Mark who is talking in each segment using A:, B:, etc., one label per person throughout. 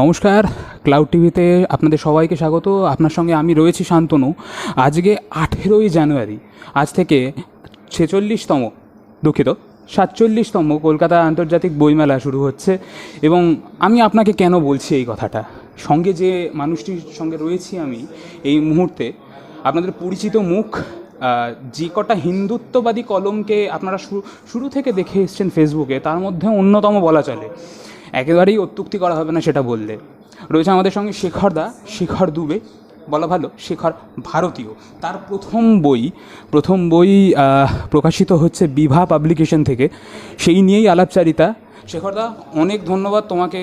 A: নমস্কার ক্লাউড টিভিতে আপনাদের সবাইকে স্বাগত। আপনার সঙ্গে আমি রয়েছি শান্তনু। আজকে আঠেরোই জানুয়ারি, আজ থেকে ছেচল্লিশতম, দুঃখিত, সাতচল্লিশতম কলকাতা আন্তর্জাতিক বইমেলা শুরু হচ্ছে এবং আমি আপনাকে কেন বলছি এই কথাটা? সঙ্গে যে মানুষটির সঙ্গে রয়েছি আমি এই মুহূর্তে, আপনাদের পরিচিত মুখ যে কটা হিন্দুত্ববাদী কলমকে আপনারা শুরু থেকে দেখে এসছেন ফেসবুকে তার মধ্যে অন্যতম বলা চলে। একেবারেই অত্যুক্তি করা হবে না সেটা বললে। রয়েছে আমাদের সঙ্গে শেখর দা, শেখর দুবে, বলা ভালো, শেখর ভারতীয়। তার প্রথম বই প্রথম বই প্রকাশিত হচ্ছে বিভা পাবলিকেশন থেকে। সেই নিয়েই আলাপচারিতা। শেখর দা, অনেক ধন্যবাদ তোমাকে,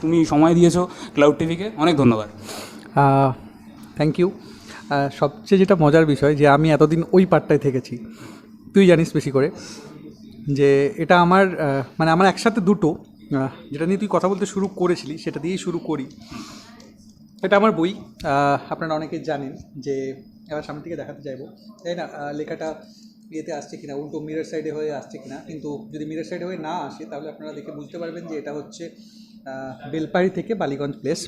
A: তুমি সময় দিয়েছ ক্লাউড টিভিকে। অনেক ধন্যবাদ।
B: থ্যাংক ইউ সবচেয়ে যেটা মজার বিষয় যে আমি এতদিন ওই পার্টটায় থেকেছি। তুই জানিস বেশি করে যে এটা আমার মানে আমার একসাথে দুটো যেটা নিয়ে তুই কথা বলতে শুরু করেছিলি, সেটা দিয়েই শুরু করি। এটা আমার বই আপনারা অনেকে জানেন যে এবার সামনে থেকে দেখাতে চাইব। তাই না? লেখাটা ইয়েতে আসছে কিনা, উল্টো মিরর সাইডে হয়ে আসছে কিনা। কিন্তু যদি মিরর সাইডে হয়ে না আসে, তাহলে আপনারা দেখে বুঝতে পারবেন যে এটা হচ্ছে বেলপাড়ি থেকে বালিগঞ্জ প্লেস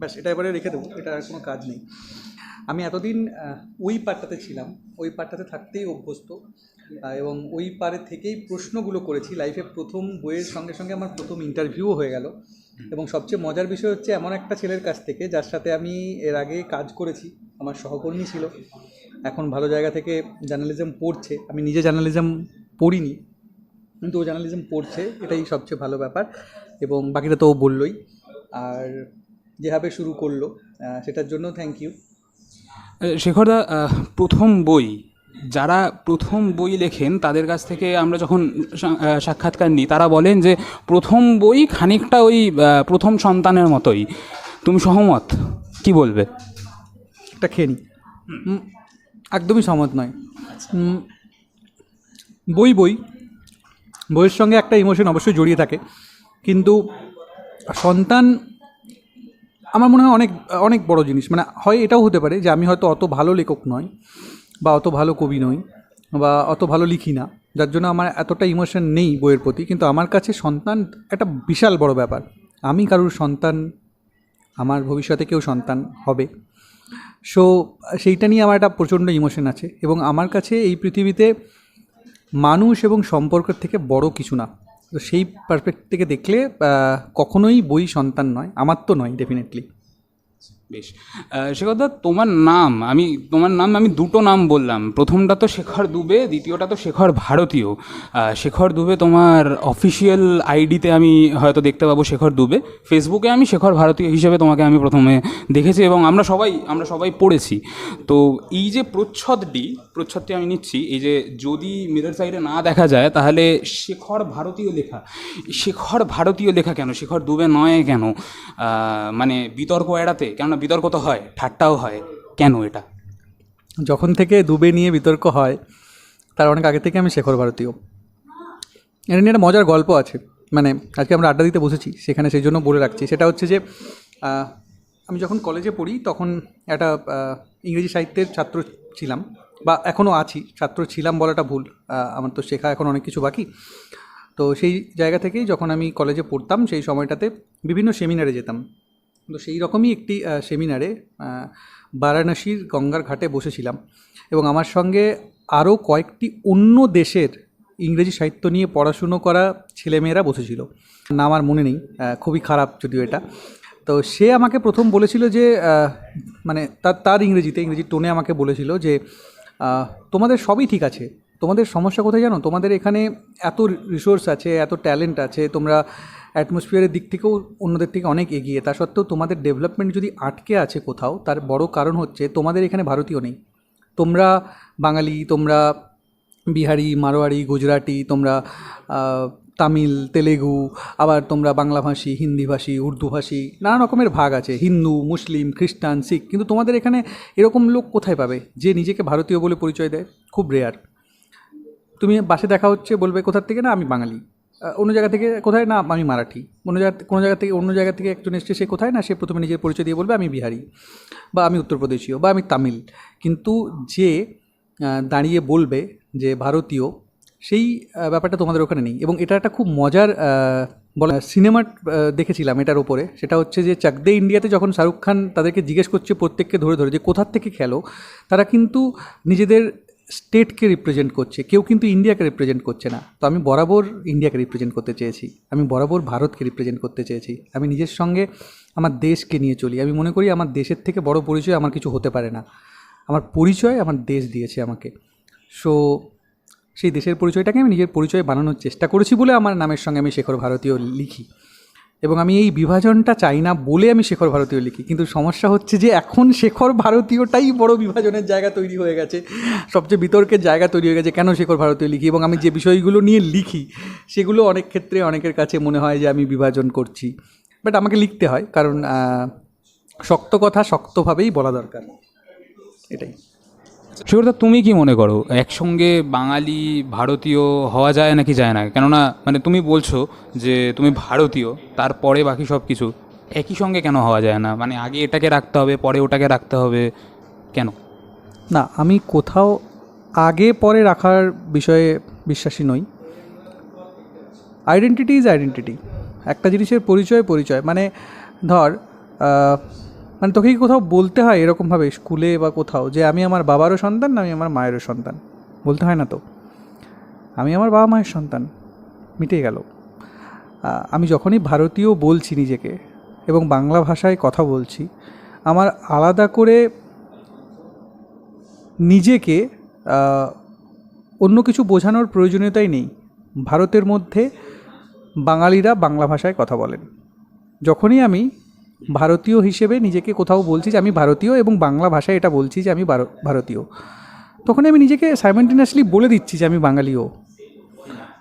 B: ব্যাস, এটা এবারে রেখে দেবো, এটা আর কোনো কাজ নেই। আমি এতদিন ওই পাটটাতে ছিলাম। ওই পাটটাতে থাকতেই অভ্যস্ত। এবং ওই পারে থেকেই প্রশ্নগুলো করেছি। লাইফে প্রথম বইয়ের সঙ্গে সঙ্গে আমার প্রথম ইন্টারভিউও হয়ে গেল। এবং সবচেয়ে মজার বিষয় হচ্ছে এমন একটা ছেলের কাছ থেকে যার সাথে আমি এর আগে কাজ করেছি। আমার সহকর্মী ছিল। এখন ভালো জায়গা থেকে জার্নালিজম পড়ছে। আমি নিজে জার্নালিজম পড়িনি, কিন্তু ও জার্নালিজম পড়ছে। এটাই সবচেয়ে ভালো ব্যাপার। এবং বাকিটা তো ও বললোই। আর যেভাবে শুরু করল সেটার জন্য থ্যাংক ইউ
A: শেখরদা প্রথম বই যারা প্রথম বই লেখেন তাদের কাছ থেকে আমরা যখন সা- সাক্ষাৎকার নিই তারা বলেন যে প্রথম বই খানিকটা ওই প্রথম সন্তানের মতোই। তুমি সহমত? কি বলবে?
B: একটা খেয়ে নিই একদমই সহমত নয়। বই বই। বইয়ের সঙ্গে একটা ইমোশন অবশ্যই জড়িয়ে থাকে। কিন্তু সন্তান আমার মনে হয় অনেক অনেক বড় জিনিস। মানে হয় এটাও হতে পারে যে আমি হয়তো অত ভালো লেখক নই বা অত ভালো কবি নই বা অত ভালো লিখি না। যার জন্য আমার এতটা ইমোশন নেই বইয়ের প্রতি, কিন্তু আমার কাছে সন্তান একটা বিশাল বড় ব্যাপার। আমি কারুর সন্তান, আমার ভবিষ্যতে কেউ সন্তান হবে। সো সেইটা নিয়ে আমার একটা প্রচণ্ড ইমোশন আছে এবং আমার কাছে এই পৃথিবীতে মানুষ এবং সম্পর্কের থেকে বড় কিছু না। তো সেই পারস্পেক্টিভ থেকে দেখলে কখনোই বই সন্তান নয়, আমার তো নয় ডেফিনেটলি
A: বেশ। শেখরদা, তোমার নাম, আমি, তোমার নাম, আমি দুটো নাম বললাম। প্রথমটা তো শেখর দুবে, দ্বিতীয়টা তো শেখর ভারতীয়। শেখর দুবে তোমার অফিসিয়াল আইডিতে আমি হয়তো দেখতে পাবো শেখর দুবে। ফেসবুকে আমি শেখর ভারতীয় হিসেবে তোমাকে আমি প্রথমে দেখেছি এবং আমরা সবাই আমরা সবাই পড়েছি। তো এই যে প্রচ্ছদটি প্রচ্ছদটি আমি নিচ্ছি, এই যে যদি মিরর সাইডে না দেখা যায়, তাহলে শেখর ভারতীয় লেখা। শেখর ভারতীয় লেখা কেন? শেখর দুবে নয় কেন? মানে বিতর্ক এড়াতে, কেননা বিতর্ক তো হয়, ঠাট্টাও হয়, কেন এটা?
B: যখন থেকে দুবে নিয়ে বিতর্ক হয়, তার অনেক আগে থেকে আমি শেখর ভারতীয়। এটা নিয়ে একটা মজার গল্প আছে। মানে আজকে আমরা আড্ডা দিতে বসেছি, সেখানে সেই জন্য বলে রাখছি। সেটা হচ্ছে যে আমি যখন কলেজে পড়ি, তখন একটা ইংরেজি সাহিত্যের ছাত্র ছিলাম, বা এখনও আছি, ছাত্র ছিলাম বলাটা ভুল আমার তো শেখা এখন অনেক কিছু বাকি। তো সেই জায়গা থেকেই যখন আমি কলেজে পড়তাম, সেই সময়টাতে বিভিন্ন সেমিনারে যেতাম। তো সেই রকমই একটি সেমিনারে বারাণসীর গঙ্গার ঘাটে বসেছিলাম এবং আমার সঙ্গে আরও কয়েকটি অন্য দেশের ইংরেজি সাহিত্য নিয়ে পড়াশুনো করা ছেলেমেয়েরা বসেছিল। না আমার মনে নেই খুবই খারাপ যদিও এটা। তো সে আমাকে প্রথম বলেছিল যে মানে তার তার ইংরেজিতে, ইংরেজি টোনে আমাকে বলেছিল যে তোমাদের সবই ঠিক আছে তোমাদের সমস্যা কোথায় জানো? তোমাদের এখানে এত রিসোর্স আছে, এত ট্যালেন্ট আছে, তোমরা অ্যাটমসফিয়ারের দিক থেকেও অন্যদের থেকে অনেক এগিয়ে। তা সত্ত্বেও তোমাদের ডেভেলপমেন্ট যদি আটকে আছে কোথাও, তার বড় কারণ হচ্ছে তোমাদের এখানে ভারতীয় নেই। তোমরা বাঙালি, তোমরা বিহারি মারোয়াড়ি গুজরাটি, তোমরা তামিল, তেলেগু, আবার তোমরা বাংলাভাষী, হিন্দিভাষী, উর্দুভাষী, নানা রকমের ভাগ আছে। হিন্দু, মুসলিম, খ্রিস্টান, শিখ, কিন্তু তোমাদের এখানে এরকম লোক কোথায় পাবে যে নিজেকে ভারতীয় বলে পরিচয় দেয়? খুব রেয়ার তুমি বাসে দেখা হচ্ছে, বলবে কোথার থেকে? না, আমি বাঙালি। অন্য জায়গা থেকে কোথায়? না, আমি মারাঠি। অন্য জায়গা কোনো জায়গা থেকে অন্য জায়গা থেকে একজন এসছে, সে কোথায়? না, সে প্রথমে নিজের পরিচয় দিয়ে বলবে, আমি বিহারি। বা আমি উত্তরপ্রদেশীয়, বা আমি তামিল। কিন্তু যে দাঁড়িয়ে বলবে যে ভারতীয়, সেই ব্যাপারটা তোমাদের ওখানে নেই। এবং এটা একটা খুব মজার বলা সিনেমা দেখেছিলাম এটার ওপরে সেটা হচ্ছে যে, চাকদে ইন্ডিয়াতে যখন শাহরুখ খান তাদেরকে জিজ্ঞেস করছে প্রত্যেককে ধরে ধরে যে কোথার থেকে খেলো, তারা কিন্তু নিজেদের স্টেটকে রিপ্রেজেন্ট করছে, কেউ কিন্তু ইন্ডিয়াকে রিপ্রেজেন্ট করছে না। তো আমি বরাবর ইন্ডিয়াকে রিপ্রেজেন্ট করতে চেয়েছি, আমি বরাবর ভারতকে রিপ্রেজেন্ট করতে চেয়েছি, আমি নিজের সঙ্গে আমার দেশকে নিয়ে চলি। আমি মনে করি আমার দেশের থেকে বড় পরিচয় আমার কিছু হতে পারে না। আমার পরিচয় আমার দেশ দিয়েছে আমাকে। সো সেই দেশের পরিচয়টাকে আমি নিজের পরিচয় বানানোর চেষ্টা করেছি বলে আমার নামের সঙ্গে আমি শেখর ভারতীয় লিখি। এবং আমি এই বিভাজনটা চাই না বলে আমি শেখর ভারতীয় লিখি। কিন্তু সমস্যা হচ্ছে যে এখন শেখর ভারতীয়টাই বড় বিভাজনের জায়গা তৈরি হয়ে গেছে। সবচেয়ে বিতর্কের জায়গা তৈরি হয়ে গেছে কেন শেখর ভারতীয় লিখি? এবং আমি যে বিষয়গুলো নিয়ে লিখি, সেগুলো অনেক ক্ষেত্রে অনেকের কাছে মনে হয় যে আমি বিভাজন করছি। বাট আমাকে লিখতে হয়, কারণ শক্ত কথা শক্তভাবেই বলা দরকার। এটাই।
A: শিকরদা তুমি কি মনে করো, একসঙ্গে বাঙালি ভারতীয় হওয়া যায় নাকি যায় না? কেননা মানে তুমি বলছো যে তুমি ভারতীয়, তারপরে বাকি সব কিছু, একই সঙ্গে কেন হওয়া যায় না? মানে আগে এটাকে রাখতে হবে, পরে ওটাকে রাখতে হবে, কেন?
B: না, আমি কোথাও আগে, পরে রাখার বিষয়ে বিশ্বাসী নই। আইডেন্টিটি ইজ আইডেন্টিটি একটা জিনিসের পরিচয় পরিচয়। মানে ধর মানে তোকে কি কোথাও বলতে হয় এরকমভাবে স্কুলে বা কোথাও যে আমি আমার বাবারও সন্তান না, আমি আমার মায়েরও সন্তান? বলতে হয় না তো। আমি আমার বাবা মায়ের সন্তান। মিটে গেল। আমি যখনই ভারতীয় বলছি নিজেকে এবং বাংলা ভাষায় কথা বলছি, আমার আলাদা করে নিজেকে অন্য কিছু বোঝানোর প্রয়োজনীয়তাই নেই। ভারতের মধ্যে বাঙালিরা বাংলা ভাষায় কথা বলেন। যখনই আমি ভারতীয় হিসেবে নিজেকে কোথাও বলছি যে আমি ভারতীয় এবং বাংলা ভাষায় এটা বলছি যে আমি ভার- ভারতীয়। তখনই আমি নিজেকে সাইমেন্টেনিয়াসলি বলে দিচ্ছি যে আমি বাঙালিও।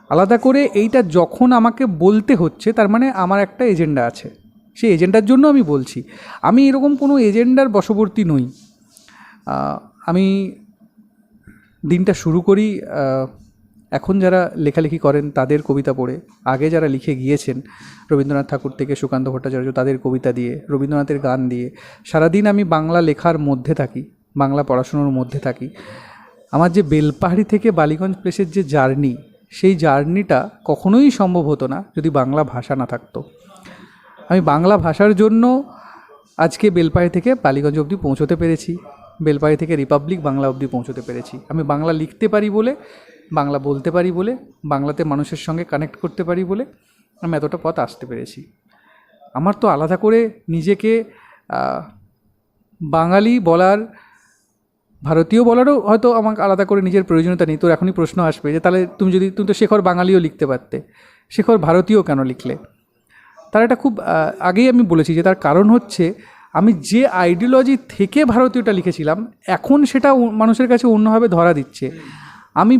B: আলাদা করে এইটা যখন আমাকে বলতে হচ্ছে, তার মানে আমার একটা এজেন্ডা আছে। সেই এজেন্ডার জন্য আমি বলছি। আমি এরকম কোনো এজেন্ডার বশবর্তী নই। আমি দিনটা শুরু করি এখন যারা লেখালেখি করেন, তাদের কবিতা পড়ে, আগে যারা লিখে গিয়েছেন রবীন্দ্রনাথ ঠাকুর থেকে, সুকান্ত ভট্টাচার্য তাদের কবিতা দিয়ে, রবীন্দ্রনাথের গান দিয়ে, সারাদিন আমি বাংলা লেখার মধ্যে থাকি, বাংলা পড়াশুনোর মধ্যে থাকি। আমার যে বেলপাহাড়ি থেকে বালিগঞ্জ প্লেসের যে জার্নি, সেই জার্নিটা কখনোই সম্ভব হতো না যদি বাংলা ভাষা না থাকতো। আমি বাংলা ভাষার জন্য আজকে বেলপাড়ি থেকে বালিগঞ্জ অবধি পৌঁছতে পেরেছি বেলপাড়ি থেকে রিপাবলিক বাংলা অবধি পৌঁছতে পেরেছি। আমি বাংলা লিখতে পারি বলে বাংলা বলতে পারি বলে, বাংলাতে মানুষের সঙ্গে কানেক্ট করতে পারি বলে আমি এতটা পথ আসতে পেরেছি। আমার তো আলাদা করে নিজেকে বাঙালি বলার, ভারতীয় বলারও হয়তো আমাকে আলাদা করে নিজের প্রয়োজনীয়তা নেই। তোর এখনই প্রশ্ন আসবে যে, তাহলে তুমি যদি, তুমি তো শেখর বাঙালিও লিখতে পারতে। শেখর ভারতীয় কেন লিখলে? তার একটা খুব আগেই আমি বলেছি যে, তার কারণ হচ্ছে আমি যে আইডিওলজি থেকে ভারতীয়টা লিখেছিলাম, এখন সেটা মানুষের কাছে অন্যভাবে ধরা দিচ্ছে।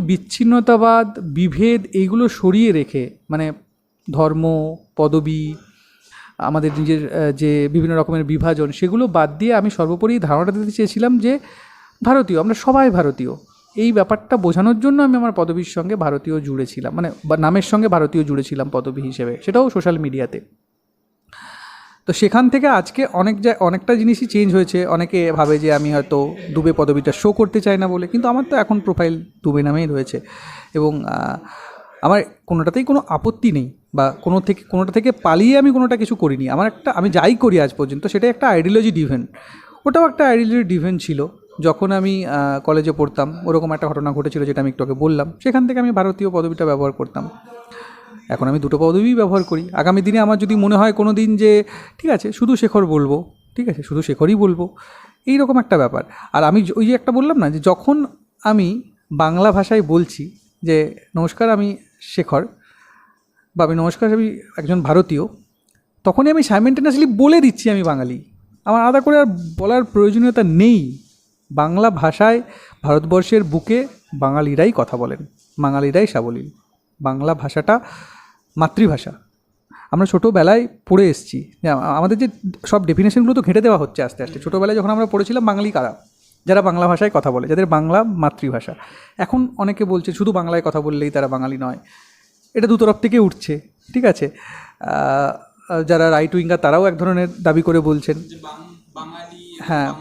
B: বিচ্ছিন্নতাবাদ, বিভেদ এইগুলো সরিয়ে রেখে মানে ধর্ম, পদবী, আমাদের নিজের যে বিভিন্ন রকমের বিভাজন, সেগুলো বাদ দিয়ে আমি সর্বোপরি ধারণাটা দিতে চেয়েছিলাম যে ভারতীয়, আমরা সবাই ভারতীয়। এই ব্যাপারটা বোঝানোর জন্য আমি আমার পদবীর সঙ্গে ভারতীয় জুড়েছিলাম মানে নামের সঙ্গে ভারতীয় জুড়েছিলাম পদবী হিসেবে, সেটাও সোশ্যাল মিডিয়াতে তো সেখান থেকে আজকে অনেক যা অনেকটা জিনিসই চেঞ্জ হয়েছে। অনেকে ভাবে যে আমি হয়তো দুবে পদবিটা শো করতে চাই না বলে, কিন্তু আমার তো এখন প্রোফাইল দুবে নামেই রয়েছে। এবং আমার কোনোটাতেই কোনো আপত্তি নেই বা কোনো থেকে, কোনোটা থেকে পালিয়ে আমি কোনোটা কিছু করিনি। আমার একটা, আমি যাই করি আজ পর্যন্ত সেটা একটা আইডিওলজি ডিভেন ওটাও একটা আইডিওলজি ডিভেন ছিল। যখন আমি কলেজে পড়তাম, ওরকম একটা ঘটনা ঘটেছিল যেটা আমি একটু আগে বললাম। সেখান থেকে আমি ভারতীয় পদবিটা ব্যবহার করতাম। এখন আমি দুটো পদবিই ব্যবহার করি। আগামী দিনে আমার যদি মনে হয় কোনো দিন যে, ঠিক আছে, শুধু শেখর বলব, ঠিক আছে, শুধু শেখরই বলব এই রকম একটা ব্যাপার। আর আমি ওই যে একটা বললাম না যে, যখন আমি বাংলা ভাষায় বলছি যে, নমস্কার, আমি শেখর বা, আমি নমস্কার, আমি একজন ভারতীয় তখনই আমি সাইমেন্টেনিয়াসলি বলে দিচ্ছি আমি বাঙালি। আমার আলাদা করে আর বলার প্রয়োজনীয়তা নেই। বাংলা ভাষায় ভারতবর্ষের বুকে বাঙালিরাই কথা বলেন, বাঙালিরাই সাবলীল। বাংলা ভাষাটা মাতৃভাষা। আমরা ছোটোবেলায় পড়ে এসেছি। আমাদের যে সব ডেফিনেশনগুলো তো ঘেঁটে দেওয়া হচ্ছে আস্তে আস্তে। ছোটোবেলায় যখন আমরা পড়েছিলাম বাঙালি কারা? যারা বাংলা ভাষায় কথা বলে যাদের বাংলা মাতৃভাষা। এখন অনেকে বলছে শুধু বাংলায় কথা বললেই তারা বাঙালি নয়। এটা দু তরফ থেকে উঠছে। ঠিক আছে? যারা রাইট উইঙ্গার তারাও এক ধরনের দাবি করে বলছেন। হ্যাঁ।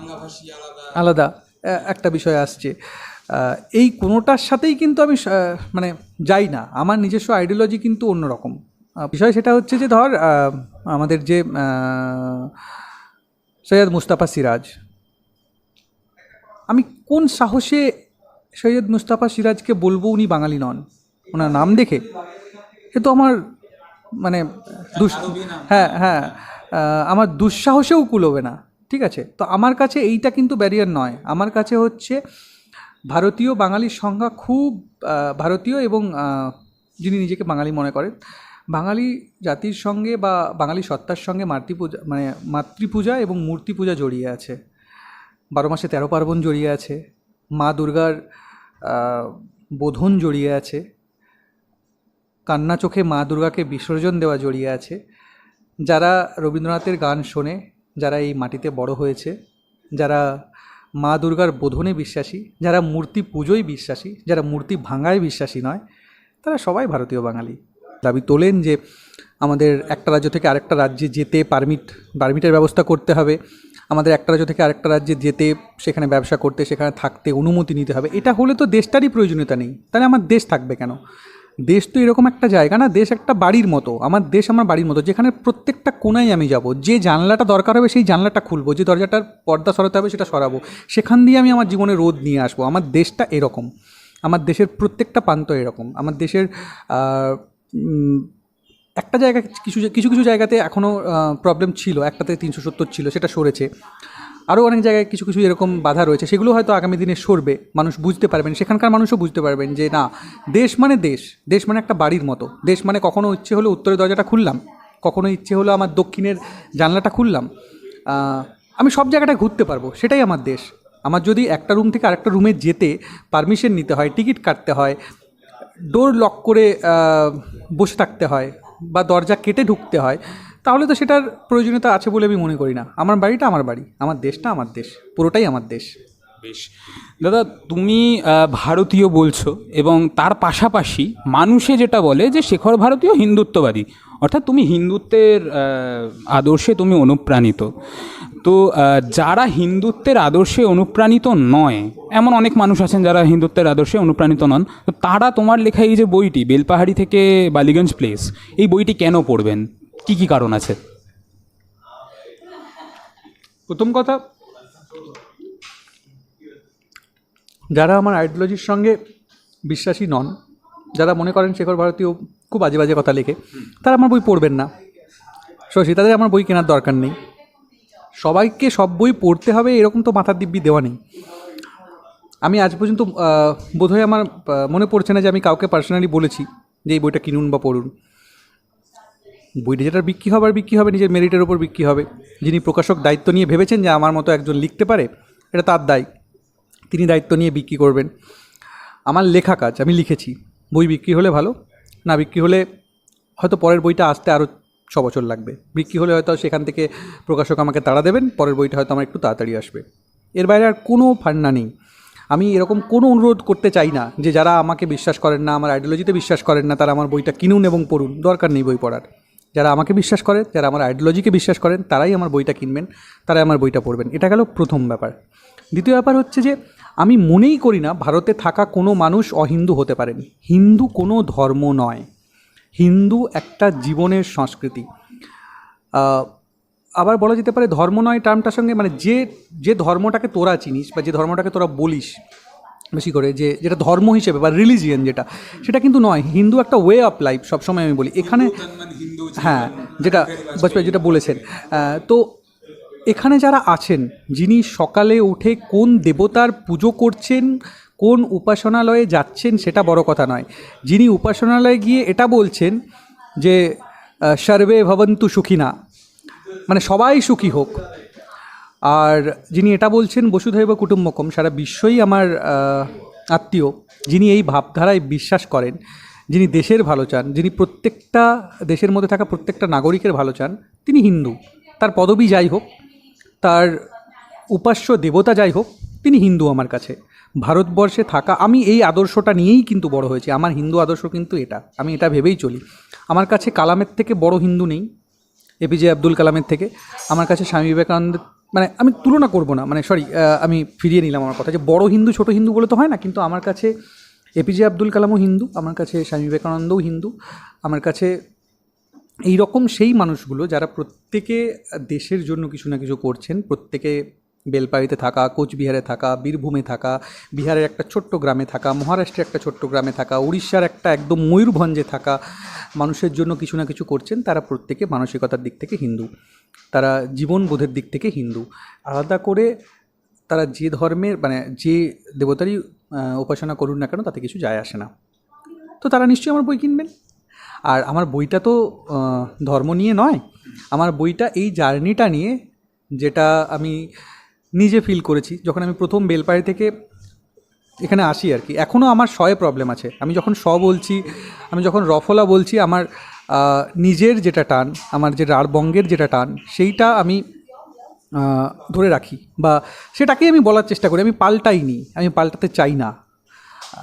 B: আলাদা। একটা বিষয় আসছে। এই কোনোটার সাথেই কিন্তু আমি মানে যাই না। আমার নিজস্ব আইডিওলজি কিন্তু অন্যরকম। বিষয় সেটা হচ্ছে যে ধর আমাদের যে সৈয়দ মুস্তাফা সিরাজ। আমি কোন সাহসে সৈয়দ মুস্তাফা সিরাজকে বলব উনি বাঙালি নন? ওনার নাম দেখে? এ তো আমার মানে দুস হ্যাঁ হ্যাঁ আমার দুঃসাহসেও কুলোবে না। ঠিক আছে? তো আমার কাছে এইটা কিন্তু ব্যারিয়ার নয়। আমার কাছে হচ্ছে ভারতীয় বাঙালির সংখ্যা খুব ভারতীয় এবং যিনি নিজেকে বাঙালি মনে করেন, বাঙালি জাতির সঙ্গে বা বাঙালি সত্তার সঙ্গে মাতৃপূজা মানে মাতৃপূজা এবং মূর্তি পূজা জড়িয়ে আছে। বারো মাসে তেরো পার্বণ জড়িয়ে আছে, মা দুর্গার বোধন জড়িয়ে আছে, কান্না চোখে মা দুর্গাকে বিসর্জন দেওয়া জড়িয়ে আছে। যারা রবীন্দ্রনাথের গান শোনে, যারা এই মাটিতে বড় হয়েছে, যারা মা দুর্গার বোধনে বিশ্বাসী, যারা মূর্তি পুজোয় বিশ্বাসী, যারা মূর্তি ভাঙায় বিশ্বাসী নয়, তারা সবাই ভারতীয় বাঙালি। দাবি তোলেন যে আমাদের একটা রাজ্য থেকে আরেকটা রাজ্যে যেতে পারমিট, পারমিটের ব্যবস্থা করতে হবে। আমাদের একটা রাজ্য থেকে আরেকটা রাজ্যে যেতে, সেখানে ব্যবসা করতে, সেখানে থাকতে অনুমতি নিতে হবে। এটা হলে তো দেশটারই প্রয়োজনীয়তা নেই। তাহলে আমার দেশ থাকবে কেন? দেশ তো এরকম একটা জায়গা না, দেশ একটা বাড়ির মতো। আমার দেশ আমার বাড়ির মতো, যেখানে প্রত্যেকটা কোনায় আমি যাব। যে জানলাটা দরকার হবে সেই জানলাটা খুলবো, যে দরজাটার পর্দা সরাতে হবে সেটা সরাবো। সেখান দিয়ে আমি আমার জীবনে রোদ নিয়ে আসব। আমার দেশটা এরকম। আমার দেশের প্রত্যেকটা প্রান্ত এরকম। আমার দেশের একটা জায়গা, কিছু কিছু কিছু জায়গাতে এখনও প্রবলেম ছিল। একটাতে তিনশো সত্তর ছিল, সেটা সরেছে। আরও অনেক জায়গায় কিছু কিছু এরকম বাধা রয়েছে, সেগুলো হয়তো আগামী দিনে সরবে, মানুষ বুঝতে পারবেন, সেখানকার মানুষও বুঝতে পারবেন যে না, দেশ মানে দেশ দেশ মানে একটা বাড়ির মতো, দেশ মানে কখনো ইচ্ছে হলো উত্তরের দরজাটা খুললাম, কখনো ইচ্ছে হলো আমার দক্ষিণের জানলাটা খুললাম আমি সব জায়গাটায় ঘুরতে পারব, সেটাই আমার দেশ, আমার যদি একটা রুম থেকে আরেকটা রুমে যেতে পারমিশন নিতে হয় টিকিট কাটতে হয় ডোর লক করে বসে থাকতে হয়, বা দরজা কেটে ঢুকতে হয় তাহলে তো সেটার প্রয়োজনীয়তা আছে বলে আমি মনে করি না। আমার বাড়িটা আমার বাড়ি, আমার দেশটা আমার দেশ, পুরোটাই আমার দেশ।
A: বেশ। দাদা, তুমি ভারতীয় বলছো এবং তার পাশাপাশি মানুষে যেটা বলে যে শেখর ভারতীয় হিন্দুত্ববাদী, অর্থাৎ তুমি হিন্দুত্বের আদর্শে তুমি অনুপ্রাণিত। তো যারা হিন্দুত্বের আদর্শে অনুপ্রাণিত নয়, এমন অনেক মানুষ আছেন যারা হিন্দুত্বের আদর্শে অনুপ্রাণিত নন, তো তারা তোমার লেখা এই যে বইটি, বেলপাহাড়ি থেকে বালিগঞ্জ প্লেস, এই বইটি কেন পড়বেন? কি কি কারণ আছে?
B: প্রথম কথা, যারা আমার আইডিওলজির সঙ্গে বিশ্বাসী নন, যারা মনে করেন শেখর ভারতীয় খুব বাজে বাজে কথা লেখে, তারা আমার বই পড়বেন না। শশী, তাদের আমার বই কেনার দরকার নেই। সবাইকে সব বই পড়তে হবে এরকম তো মাথার দিব্যি দেওয়া নেই। আমি আজ পর্যন্ত বোধহয় আমার মনে পড়ছে না যে আমি কাউকে পার্সোনালি বলেছি যে এই বইটা কিনুন বা পড়ুন। বইটা যেটা বিক্রি হবে আর বিক্রি হবে, নিজের মেরিটের ওপর বিক্রি হবে। যিনি প্রকাশক দায়িত্ব নিয়ে ভেবেছেন যে আমার মতো একজন লিখতে পারে, এটা তার দায়। তিনি দায়িত্ব নিয়ে বিক্রি করবেন। আমার লেখা কাজ, আমি লিখেছি। বই বিক্রি হলে ভালো, না বিক্রি হলে হয়তো পরের বইটা আসতে আরও ছ বছর লাগবে। বিক্রি হলে হয়তো সেখান থেকে প্রকাশক আমাকে তাড়া দেবেন, পরের বইটা হয়তো আমার একটু তাড়াতাড়ি আসবে। এর বাইরে আর কোনো ফান্ডা নেই। আমি এরকম কোনো অনুরোধ করতে চাই না যে যারা আমাকে বিশ্বাস করেন না, আমার আইডিওলজিতে বিশ্বাস করেন না, তারা আমার বইটা কিনুন এবং পড়ুন। দরকার নেই বই পড়ার। যারা আমাকে বিশ্বাস করেন, যারা আমার আইডিওলজিকে বিশ্বাস করেন, তারাই আমার বইটা কিনবেন, তারাই আমার বইটা পড়বেন। এটা গেল প্রথম ব্যাপার। দ্বিতীয় ব্যাপার হচ্ছে যে, আমি মনেই করি না ভারতে থাকা কোনো মানুষ অহিন্দু হতে পারেন। হিন্দু কোনো ধর্ম নয়। হিন্দু একটা জীবনের সংস্কৃতি। আবার বলা যেতে পারে ধর্ম নয় টার্মটার সঙ্গে মানে যে যে ধর্মটাকে তোরা চিনিস বা যে ধর্মটাকে তোরা বলিস বেশি করে যে যেটা ধর্ম হিসেবে বা রিলিজিয়ান যেটা সেটা কিন্তু নয়। হিন্দু একটা ওয়ে অফ লাইফ সবসময় আমি বলি। এখানে হ্যাঁ যেটা বাজপেয়ী যেটা বলেছেন। তো এখানে যারা আছেন যিনি সকালে উঠে কোন দেবতার পুজো করছেন কোন উপাসনালয়ে যাচ্ছেন সেটা বড় কথা নয়। যিনি উপাসনালয়ে গিয়ে এটা বলছেন যে সর্বে ভবন্তু সুখিনা। মানে সবাই সুখী হোক। আর যিনি এটা বলছেন বসুধৈব কুটুম্বকম, সারা বিশ্বই আমার আত্মীয়, যিনি এই ভাবধারায় বিশ্বাস করেন, যিনি দেশের ভালো চান, যিনি প্রত্যেকটা দেশের মধ্যে থাকা প্রত্যেকটা নাগরিকের ভালো চান, তিনি হিন্দু। তার পদবি যাই হোক, তার উপাস্য দেবতা যাই হোক, তিনি হিন্দু আমার কাছে। ভারতবর্ষে থাকা, আমি এই আদর্শটা নিয়েই কিন্তু বড় হয়েছি, আমার হিন্দু আদর্শ কিন্তু এটা, আমি এটা ভেবেই চলি। আমার কাছে কালামের থেকে বড় হিন্দু নেই এপিজে আব্দুল কালামের থেকে। আমার কাছে স্বামী বিবেকানন্দ মানে আমি তুলনা করব না মানে সরি আমি ফিরিয়ে নিলাম আমার কথা। যে বড় হিন্দু, ছোট হিন্দু বলে তো হয় না, কিন্তু আমার কাছে এপিজে আব্দুল কালামও হিন্দু, আমার কাছে স্বামী বিবেকানন্দও হিন্দু, আমার কাছে এই রকম সেই মানুষগুলো যারা প্রত্যেকে দেশের জন্য কিছু না কিছু করছেন, প্রত্যেকে বেলপাড়িতে থাকা, কোচবিহারে থাকা, বীরভূমে থাকা, বিহারের একটা ছোট্ট গ্রামে থাকা, মহারাষ্ট্রের একটা ছোট্ট গ্রামে থাকা, উড়িষ্যার একটা একদম ময়ূরভঞ্জে থাকা মানুষের জন্য কিছু না কিছু করছেন, তারা প্রত্যেকে মানসিকতার দিক থেকে হিন্দু। তারা জীবনবোধের দিক থেকে হিন্দু। আলাদা করে তারা যে ধর্মের মানে যে দেবতারই উপাসনা করুন না কেন, তাতে কিছু যায় আসে না। তো তারা নিশ্চয়ই আমার বই কিনবেন। আর আমার বইটা তো ধর্ম নিয়ে নয়, আমার বইটা এই জার্নিটা নিয়ে যেটা আমি নিজে ফিল করেছি। যখন আমি প্রথম বেলপাড়ি থেকে এখানে আসি আর কি এখনও আমার শয়ে প্রবলেম আছে। আমি যখন স বলছি, আমি যখন রফলা বলছি, আমার নিজের যেটা টান, আমার যে রাঢ়বঙ্গের যেটা টান, সেইটা আমি ধরে রাখি বা সেটাকেই আমি বলার চেষ্টা করি, আমি পাল্টাইনি, আমি পাল্টাতে চাই না,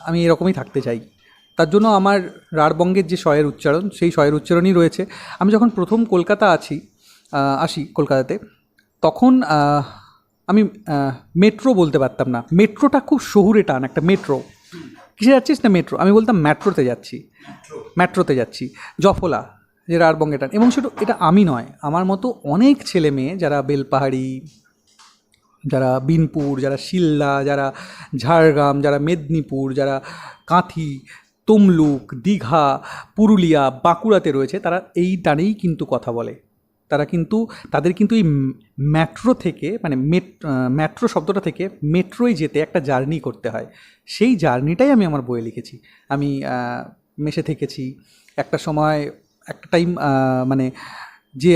B: আমি এরকমই থাকতে চাই। তার জন্য আমার রাঢ়বঙ্গের যে শয়ের উচ্চারণ, সেই শয়ের উচ্চারণই রয়েছে। আমি যখন প্রথম কলকাতা আছি আসি কলকাতাতে, তখন আমি মেট্রো বলতে পারতাম না। মেট্রোটা খুব শহুরে টান, একটা মেট্রো। কিসে যাচ্ছিস না মেট্রো আমি বলতাম মেট্রোতে যাচ্ছি। মেট্রোতে যাচ্ছি। জফলা, যে রাঢ়বঙ্গে টান। এবং সেটা এটা আমি নয়, আমার মতো অনেক ছেলে মেয়ে যারা বেলপাহাড়ি, যারা বিনপুর, যারা শিলদা, যারা ঝাড়গ্রাম, যারা মেদিনীপুর, যারা কাঁথি, তমলুক, দীঘা, পুরুলিয়া, বাঁকুড়াতে রয়েছে, তারা এই টানেই কিন্তু কথা বলে। তারা কিন্তু, তাদের কিন্তু এই মেট্রো থেকে মানে মেট্রো শব্দটা থেকে মেট্রোয় যেতে একটা জার্নি করতে হয়। সেই জার্নিটাই আমি আমার বইয়ে লিখেছি। আমি মেশে থেকেছি। একটা সময়, একটা টাইম মানে যে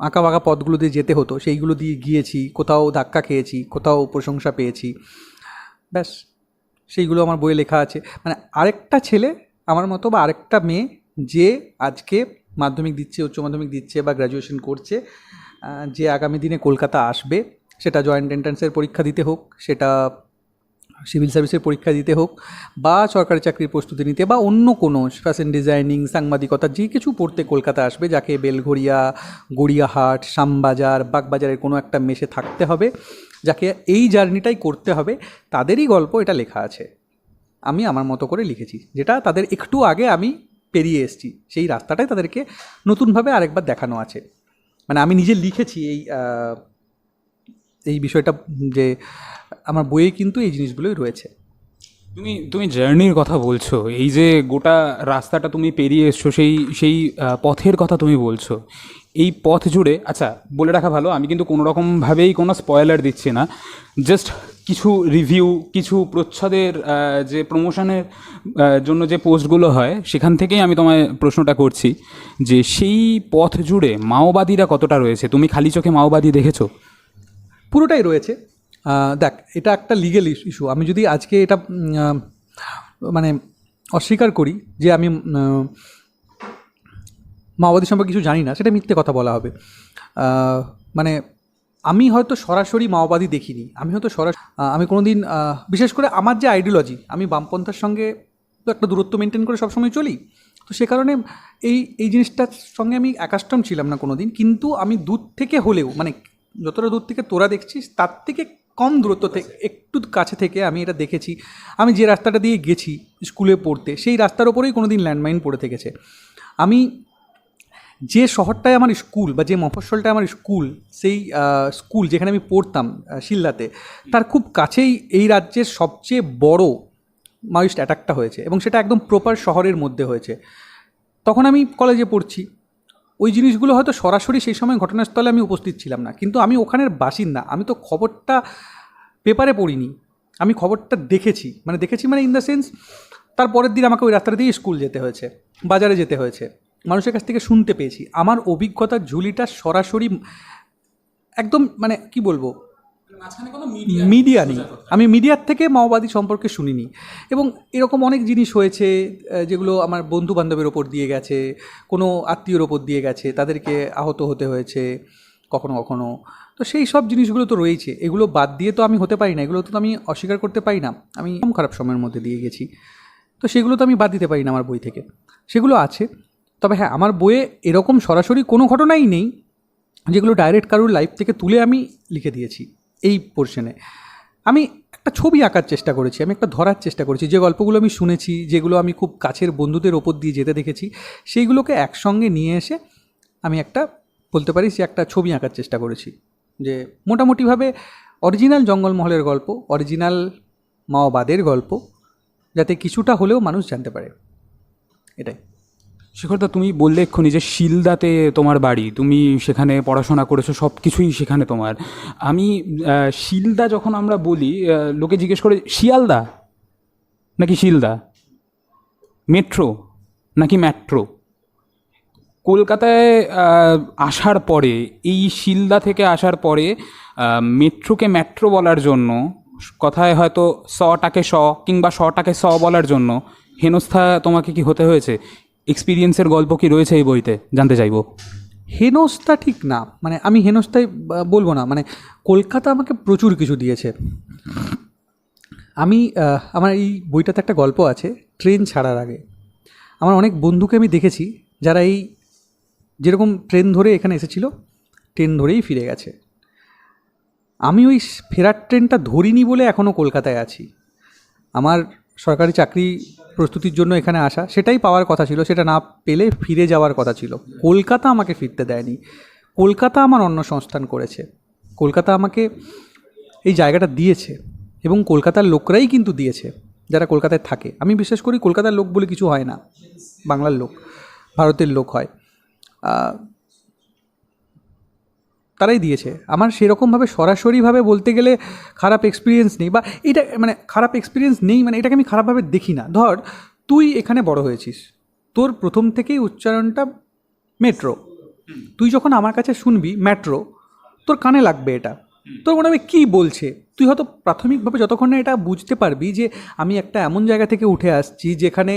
B: আঁকা বাঁকা পথগুলো দিয়ে যেতে হতো, সেইগুলো দিয়ে গিয়েছি। কোথাও ধাক্কা খেয়েছি, কোথাও প্রশংসা পেয়েছি। ব্যাস, সেইগুলো আমার বইয়ে লেখা আছে। মানে আরেকটা ছেলে আমার মতো বা আরেকটা মেয়ে যে আজকে মাধ্যমিক দিচ্ছে, উচ্চ মাধ্যমিক দিচ্ছে বা গ্র্যাজুয়েশন করছে যে আগামী দিনে কলকাতা আসবে, সেটা জয়েন্ট এন্ট্রান্সের পরীক্ষা দিতে হোক, সেটা সিভিল সার্ভিসের পরীক্ষা দিতে হোক, বা সরকারি চাকরির প্রস্তুতি নিতে, বা অন্য কোনো ফ্যাশন ডিজাইনিং সাংবাদিকতা, যে কিছু পড়তে কলকাতা আসবে, যাকে বেলঘড়িয়া, গড়িয়াহাট, শ্যামবাজার, বাগবাজারের কোনো একটা মেশে থাকতে হবে, যাকে এই জার্নিটাই করতে হবে, তাদেরই গল্প এটা লেখা আছে। আমি আমার মতো করে লিখেছি, যেটা তাদের একটু আগে আমি পেরিয়ে এসেছি। সেই রাস্তাটাই তাদেরকে নতুনভাবে আরেকবার দেখানো আছে। মানে আমি নিজে লিখেছি এই এই বিষয়টা যে আমার বইয়ে কিন্তু এই জিনিসগুলোই রয়েছে।
A: তুমি তুমি জার্নির কথা বলছো, এই যে গোটা রাস্তাটা তুমি পেরিয়ে এসছো, সেই সেই পথের কথা তুমি বলছো, এই পথ জুড়ে আচ্ছা বলে রাখা ভালো, আমি কিন্তু কোনো রকমভাবেই কোনো স্পয়লার দিচ্ছি না জাস্ট কিছু রিভিউ কিছু প্রচ্ছদের যে প্রমোশনের জন্য যে পোস্টগুলো হয়, সেখান থেকেই আমি তোমায় প্রশ্নটা করছি, যে সেই পথ জুড়ে মাওবাদীরা কতটা রয়েছে? তুমি খালি চোখে মাওবাদী দেখেছ?
B: পুরোটাই রয়েছে। দেখ, এটা একটা লিগেল ইস্যু আমি যদি আজকে এটা মানে অস্বীকার করি যে আমি মাওবাদী সম্পর্কে কিছু জানি না, সেটা মিথ্যে কথা বলা হবে। মানে আমি হয়তো সরাসরি মাওবাদী দেখিনি। আমি হয়তো সরাসরি আমি কোনো দিন বিশেষ করে আমার যে আইডিওলজি আমি বামপন্থার সঙ্গে তো একটা দূরত্ব মেনটেন করে সবসময় চলি। তো সে কারণে এই এই জিনিসটার সঙ্গে আমি একাস্টম ছিলাম না কোনো দিন কিন্তু আমি দূর থেকে হলেও মানে যতটা দূর থেকে তোরা দেখছিস, তার থেকে কম দূরত্ব থেকে একটু কাছে থেকে আমি এটা দেখেছি। আমি যে রাস্তাটা দিয়ে গেছি স্কুলে পড়তে সেই রাস্তার ওপরেই কোনো দিন ল্যান্ডমাইন পড়ে থেকেছে। আমি যে শহরটায় আমার স্কুল বা যে মফস্বলটায় আমার স্কুল সেই স্কুল যেখানে আমি পড়তাম আহ, শিলদাতে তার খুব কাছেই এই রাজ্যের সবচেয়ে বড় মাওয়িস্ট অ্যাটাকটা হয়েছে এবং সেটা একদম প্রপার শহরের মধ্যে হয়েছে। তখন আমি কলেজে পড়ছি। ওই জিনিসগুলো হয়তো সরাসরি সেই সময় ঘটনাস্থলে আমি উপস্থিত ছিলাম না। কিন্তু আমি ওখানের বাসিন্দা। আমি তো খবরটা পেপারে পড়িনি। আমি খবরটা দেখেছি। মানে দেখেছি মানে ইন দ্য সেন্স তার পরের দিন আমাকে ওই রাস্তাটা দিয়ে স্কুল যেতে হয়েছে, বাজারে যেতে হয়েছে। মানুষের কাছ থেকে শুনতে পেয়েছি। আমার অভিজ্ঞতার ঝুলিটা সরাসরি একদম মানে কি বলব মিডিয়া নেই আমি মিডিয়ার থেকে মাওবাদী সম্পর্কে শুনিনি। এবং এরকম অনেক জিনিস হয়েছে যেগুলো আমার বন্ধু বান্ধবের ওপর দিয়ে গেছে কোনো আত্মীয়র ওপর দিয়ে গেছে তাদেরকে আহত হতে হয়েছে কখনো কখনো। তো সেই সব জিনিসগুলো তো রয়েছে। এগুলো বাদ দিয়ে তো আমি হতে পারি না। এগুলো তো আমি অস্বীকার করতে পারি না। আমি কম খারাপ সময়ের মধ্যে দিয়ে গেছি। তো সেগুলো তো আমি বাদ দিতে পারি না আমার বই থেকে। সেগুলো আছে। তবে হ্যাঁ আমার বইয়ে এরকম সরাসরি কোনো ঘটনাই নেই যেগুলো ডাইরেক্ট কারোর লাইফ থেকে তুলে আমি লিখে দিয়েছি। এই পোর্শনে আমি একটা ছবি আঁকার চেষ্টা করেছি, আমি একটা ধরার চেষ্টা করেছি। যে গল্পগুলো আমি শুনেছি, যেগুলো আমি খুব কাছের বন্ধুদের ওপর দিয়ে যেতে দেখেছি, সেইগুলোকে একসঙ্গে নিয়ে এসে আমি একটা বলতে পারি যে একটা ছবি আঁকার চেষ্টা করেছি। যে মোটামুটিভাবে অরিজিনাল জঙ্গলমহলের গল্প অরিজিনাল মাওবাদের গল্প, যাতে কিছুটা হলেও মানুষ জানতে পারে। এটাই।
A: শেখরদা, তুমি বললে এক্ষুনি যে শিলদাতে তোমার বাড়ি, তুমি সেখানে পড়াশোনা করেছ সব কিছুই সেখানে তোমার। আমি শিলদা যখন আমরা বলি লোকে জিজ্ঞেস করে, শিয়ালদা? নাকি শিলদা? মেট্রো? নাকি মেট্রো? কলকাতায় আসার পরে, এই শিলদা থেকে আসার পরে মেট্রোকে মেট্রো বলার জন্য, কথায় হয়তো সটাকে স কিংবা সটাকে স বলার জন্য, হেনস্থা তোমাকে কি হতে হয়েছে? এক্সপিরিয়েন্সের গল্প কি রয়েছে এই বইতে? জানতে চাইব।
B: হেনস্থা ঠিক না। মানে আমি হেনস্থাই বলব না। মানে কলকাতা আমাকে প্রচুর কিছু দিয়েছে। আমি আমার এই বইটাতে একটা গল্প আছে, ট্রেন ছাড়ার আগে। আমার অনেক বন্ধুকে আমি দেখেছি, যারা এই যেরকম ট্রেন ধরে এখানে এসেছিল, ট্রেন ধরেই ফিরে গেছে। আমি ওই ফেরার ট্রেনটা ধরিনি বলে এখনও কলকাতায় আছি। আমার সরকারি চাকরি প্রস্তুতির জন্য এখানে আসা, সেটাই পাওয়ার কথা ছিল, সেটা না পেলে ফিরে যাওয়ার কথা ছিল। কলকাতা আমাকে ফিরতে দেয়নি। কলকাতা আমার অন্য সংস্থান করেছে। কলকাতা আমাকে এই জায়গাটা দিয়েছে এবং কলকাতার লোকরাই কিন্তু দিয়েছে, যারা কলকাতায় থাকে। আমি বিশ্বাস করি কলকাতার লোক বলে কিছু হয় না, বাংলার লোক, ভারতের লোক হয়। তারাই দিয়েছে। আমার সেরকমভাবে সরাসরিভাবে বলতে গেলে খারাপ এক্সপিরিয়েন্স নেই বা এটা মানে খারাপ এক্সপিরিয়েন্স নেই মানে এটাকে আমি খারাপভাবে দেখি না। ধর, তুই এখানে বড় হয়েছিস। তোর প্রথম থেকেই উচ্চারণটা মেট্রো তুই যখন আমার কাছে শুনবি মেট্রো তোর কানে লাগবে এটা। তোর মনে হবে কী বলছে? তুই হয়তো প্রাথমিকভাবে যতক্ষণ না এটা বুঝতে পারবি যে আমি একটা এমন জায়গা থেকে উঠে আসছি যেখানে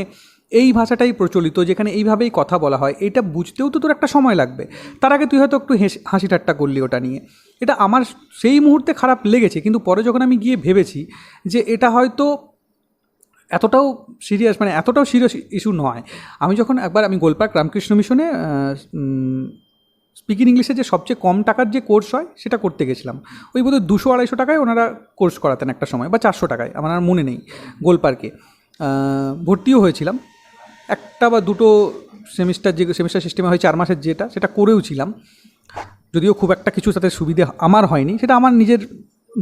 B: এই ভাষাটাই প্রচলিত যেখানে এইভাবেই কথা বলা হয়, এটা বুঝতেও তো তোর একটা সময় লাগবে। তার আগে তুই হয়তো একটু হেসে, হাসি ঠাট্টা করলি ওটা নিয়ে। এটা আমার সেই মুহূর্তে খারাপ লেগেছে, কিন্তু পরে যখন আমি গিয়ে ভেবেছি যে এটা হয়তো এতটাও সিরিয়াস মানে এতটাও সিরিয়াস ইস্যু নয়, আমি যখন একবার আমি গোলপার্ক রামকৃষ্ণ মিশনে স্পিকিং ইংলিশে যে সবচেয়ে কম টাকার যে কোর্স হয়, সেটা করতে গেছিলাম। ওই বোধহয় দুশো আড়াইশো টাকায় ওনারা কোর্স করাতেন একটা সময়, বা চারশো টাকায়, আমার আর মনে নেই গোলপার্কে ভর্তিও হয়েছিলাম। একটা বা দুটো সেমিস্টার যে সেমিস্টার সিস্টেমে হয় চার মাসের যেটা, সেটা করেও ছিলাম। যদিও খুব একটা কিছু তাতে সুবিধে আমার হয়নি, সেটা আমার নিজের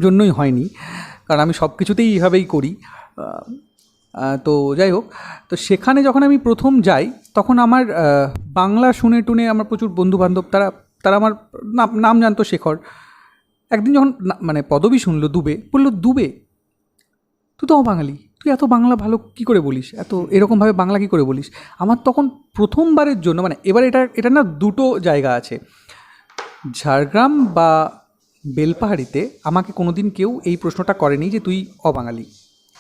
B: জন্যই হয়নি, কারণ আমি সব কিছুতেই এইভাবেই করি। তো যাই হোক, তো সেখানে যখন আমি প্রথম যাই, তখন আমার বাংলা শুনে টুনে আমার প্রচুর বন্ধু বান্ধব তারা তারা আমার নাম নাম জানতো শেখর। একদিন যখন মানে পদবী শুনলো দুবে, বলল, দুবে, তুই তো বাঙালি তুই এত বাংলা ভালো কি করে বলিস? এত এরকমভাবে বাংলা কি করে বলিস? আমার তখন প্রথমবারের জন্য মানে এবার এটা এটা না দুটো জায়গা আছে। ঝাড়গ্রাম বা বেলপাহাড়িতে আমাকে কোনোদিন কেউ এই প্রশ্নটা করেনি যে তুই অবাঙালি।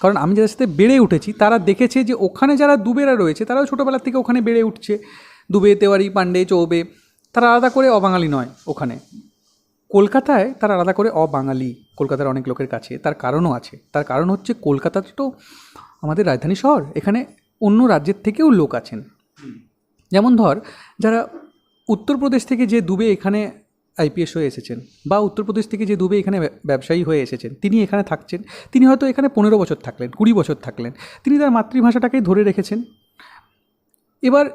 B: কারণ আমি যাদের সাথে বেড়ে উঠেছি, তারা দেখেছে যে ওখানে যারা দুবেরা রয়েছে, তারাও ছোটোবেলার থেকে ওখানে বেড়ে উঠছে। দুবে, তেওয়ারি, পাণ্ডে, চৌবে, তারা আলাদা করে অবাঙালি নয় ওখানে। কলকাতায় তারা আলাদা করে অবাঙালি কলকাতার অনেক লোকের কাছে তার কারণও আছে। তার কারণ হচ্ছে কলকাতা তো আমাদের রাজধানী শহর, এখানে অন্য রাজ্যের থেকেও লোক আছেন। যেমন ধর, যারা উত্তরপ্রদেশ থেকে যে দুবে এখানে আইপিএস হয়ে এসেছেন বা উত্তরপ্রদেশ থেকে যে দুবে এখানে ব্যবসায়ী হয়ে এসেছেন, তিনি এখানে থাকছেন, তিনি হয়তো এখানে পনেরো বছর থাকলেন, কুড়ি বছর থাকলেন, তিনি তার মাতৃভাষাটাকেই ধরে রেখেছেন। এবার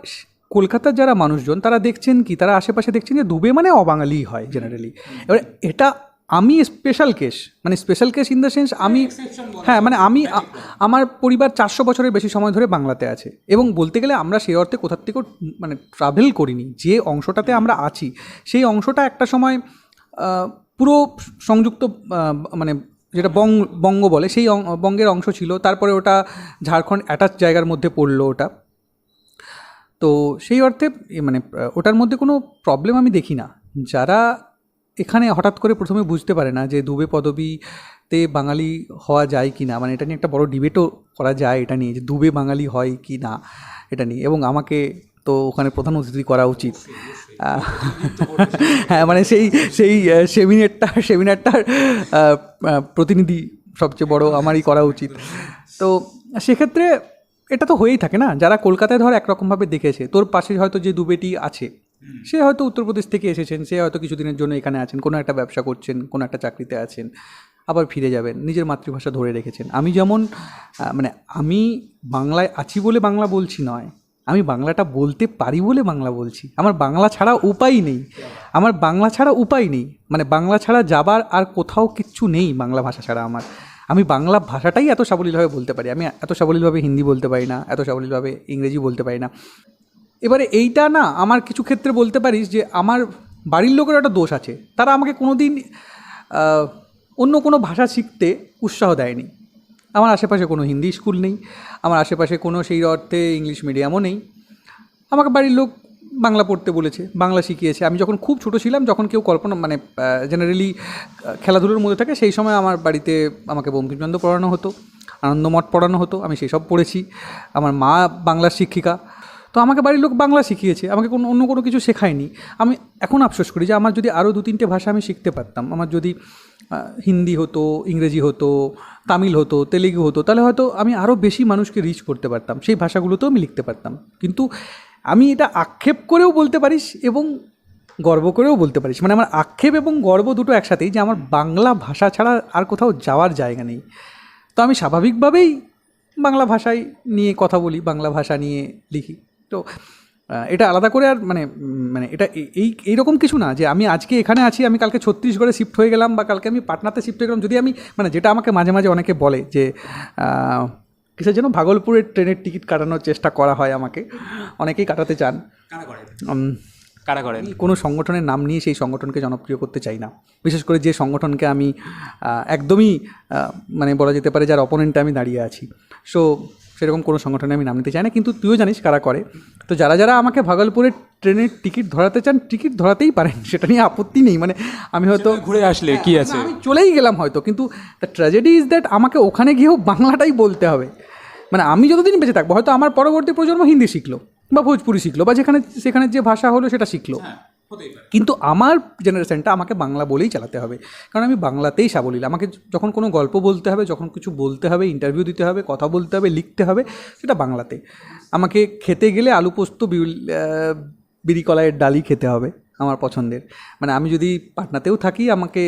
B: কলকাতার যারা মানুষজন তারা দেখছেন কি? তারা আশেপাশে দেখছেন যে দুবে মানে অবাঙালি হয় জেনারেলি এবার এটা আমি স্পেশাল কেস মানে special case in the sense আমি হ্যাঁ মানে আমি আমার পরিবার চারশো বছরের বেশি সময় ধরে বাংলাতে আছে। এবং বলতে গেলে আমরা সেই অর্থে কোথার থেকেও মানে ট্রাভেল করিনি। যে অংশটাতে আমরা আছি সেই অংশটা একটা সময় পুরো সংযুক্ত মানে যেটা বঙ্গ বঙ্গ বলে সেই বঙ্গের অংশ ছিল। তারপরে ওটা ঝাড়খণ্ড অ্যাটাচ জায়গার মধ্যে পড়ল ওটা। তো সেই অর্থে মানে ওটার মধ্যে কোনো প্রবলেম আমি দেখি না। যারা এখানে হঠাৎ করে প্রথমে বুঝতে পারে না যে দুবে পদবীতে বাঙালি হওয়া যায় কি না মানে এটা নিয়ে একটা বড় ডিবেটও করা যায় এটা নিয়ে, যে দুবে বাঙালি হয় কি না এটা নিয়ে। এবং আমাকে তো ওখানে প্রধান অতিথি করা উচিত। হ্যাঁ মানে সেই সেই সেমিনারটা সেমিনারটার প্রতিনিধি সবচেয়ে বড় আমারই করা উচিত। তো সেক্ষেত্রে এটা তো হয়েই থাকে না। যারা কলকাতায় ধর একরকমভাবে দেখেছে তোর পাশে হয়তো যে দুবেটি আছে সে হয়তো উত্তরপ্রদেশ থেকে এসেছেন সে হয়তো কিছুদিনের জন্য এখানে আছেন কোনো একটা ব্যবসা করছেন কোনো একটা চাকরিতে আছেন আবার ফিরে যাবেন নিজের মাতৃভাষা ধরে রেখেছেন। আমি যেমন মানে আমি বাংলায় আছি বলে বাংলা বলছি নয় আমি বাংলাটা বলতে পারি বলে বাংলা বলছি। আমার বাংলা ছাড়া উপায় নেই। আমার বাংলা ছাড়া উপায় নেই। মানে বাংলা ছাড়া যাবার আর কোথাও কিচ্ছু নেই বাংলা ভাষা ছাড়া আমার। আমি বাংলা ভাষাটাই এত সাবলীলভাবে বলতে পারি, আমি এত সাবলীলভাবে হিন্দি বলতে পারি না, এত সাবলীলভাবে ইংরেজি বলতে পারি না। এবারে এইটা না, আমার কিছু ক্ষেত্রে বলতে পারিস যে আমার বাড়ির লোকের একটা দোষ আছে, তারা আমাকে কোনো দিন অন্য কোনো ভাষা শিখতে উৎসাহ দেয়নি। আমার আশেপাশে কোনো হিন্দি স্কুল নেই, আমার আশেপাশে কোনো সেই অর্থে ইংলিশ মিডিয়ামও নেই। আমাকে বাড়ির লোক বাংলা পড়তে বলেছে, বাংলা শিখিয়েছে। আমি যখন খুব ছোট ছিলাম, যখন কেউ কল্পনা মানে জেনারেলি খেলাধুলোর মধ্যে থাকে, সেই সময় আমার বাড়িতে আমাকে বঙ্কিমচন্দ্র পড়ানো হতো, আনন্দমঠ পড়ানো হতো, আমি সেই সব পড়েছি। আমার মা বাংলার শিক্ষিকা। তো আমাকে বাড়ির লোক বাংলা শিখিয়েছে, আমাকে কোনো, অন্য কোনো কিছু শেখায়নি। আমি এখন আফসোস করি যে আমার যদি আরও দু তিনটে ভাষা আমি শিখতে পারতাম, আমার যদি হিন্দি হতো, ইংরেজি হতো, তামিল হতো, তেলেগু হতো, তাহলে হয়তো আমি আরও বেশি মানুষকে রিচ করতে পারতাম, সেই ভাষাগুলোতেও আমি লিখতে পারতাম। কিন্তু আমি এটা আক্ষেপ করেও বলতে পারিস এবং গর্ব করেও বলতে পারিস। মানে আমার আক্ষেপ এবং গর্ব দুটো একসাথেই যে আমার বাংলা ভাষা ছাড়া আর কোথাও যাওয়ার জায়গা নেই। তো আমি স্বাভাবিকভাবেই বাংলা ভাষায় নিয়ে কথা বলি, বাংলা ভাষা নিয়ে লিখি। তো এটা আলাদা করে আর মানে মানে এটা এই, এইরকম কিছু না যে আমি আজকে এখানে আছি, আমি কালকে ছত্তিশগড়ে শিফট হয়ে গেলাম বা কালকে আমি পাটনাতে শিফট হয়ে গেলাম। যদি আমি মানে যেটা আমাকে মাঝে মাঝে অনেকে বলে যে কিসের জন্য? ভাগলপুরের ট্রেনের টিকিট কাটানোর চেষ্টা করা হয় আমাকে। অনেকেই কাটাতে চান।
A: কারা করেন?
B: কোনো সংগঠনের নাম নিয়ে সেই সংগঠনকে জনপ্রিয় করতে চাই না। বিশেষ করে যে সংগঠনকে আমি একদমই মানে বলা যেতে পারে যার অপোনেন্টে আমি দাঁড়িয়ে আছি। সো সেরকম কোনো সংগঠনে আমি নাম নিতে চাই না কিন্তু তুইও জানিস কারা করে। তো যারা যারা আমাকে ভাগলপুরের ট্রেনের টিকিট ধরাতে চান টিকিট ধরাতেই পারেন সেটা নিয়ে আপত্তি নেই। মানে আমি হয়তো
A: ঘুরে আসলে কি আছে?
B: না, আমি চলেই গেলাম হয়তো কিন্তু দ্য ট্র্যাজেডি ইজ দ্যাট আমাকে ওখানে গিয়েও বাংলাটাই বলতে হবে। মানে আমি যতদিন বেঁচে থাকব হয়তো আমার পরবর্তী প্রজন্ম হিন্দি শিখলো বা ভোজপুরি শিখলো বা যেখানে সেখানে যে ভাষা হলো সেটা শিখলো। কিন্তু আমার জেনারেশনটা আমাকে বাংলা বলেই চালাতে হবে। কারণ আমি বাংলাতেই সাবলীল। আমাকে যখন কোনো গল্প বলতে হবে যখন কিছু বলতে হবে ইন্টারভিউ দিতে হবে কথা বলতে হবে লিখতে হবে সেটা বাংলাতে। আমাকে খেতে গেলে আলু পোস্ত বিড়ি কলাইয়ের ডালি খেতে হবে আমার পছন্দের। মানে আমি যদি পাটনাতেও থাকি আমাকে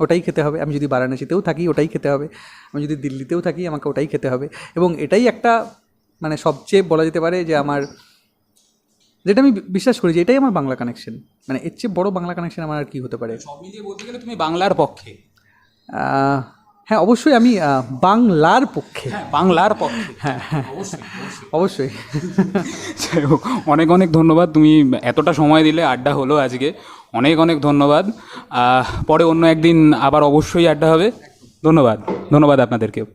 B: ওটাই খেতে হবে। আমি যদি বারাণসীতেও থাকি ওটাই খেতে হবে। আমি যদি দিল্লিতেও থাকি আমাকে ওটাই খেতে হবে। এবং এটাই একটা মানে সবচেয়ে বলা যেতে পারে যে আমার যেটা আমি বিশ্বাস করি যে এটাই আমার বাংলা কানেকশন মানে এর চেয়ে বড় বাংলা কানেকশন আমার আর কি হতে পারে?
A: সব মিলিয়ে বলতে গেলে তুমি বাংলার পক্ষে।
B: হ্যাঁ অবশ্যই আমি বাংলার পক্ষে।
A: হ্যাঁ বাংলার পক্ষে।
B: হ্যাঁ অবশ্যই
A: যাই অনেক অনেক ধন্যবাদ। তুমি এতটা সময় দিলে আড্ডা হলো আজকে। অনেক অনেক ধন্যবাদ। পরে অন্য একদিন আবার অবশ্যই আড্ডা হবে। ধন্যবাদ। ধন্যবাদ আপনাদেরকেও।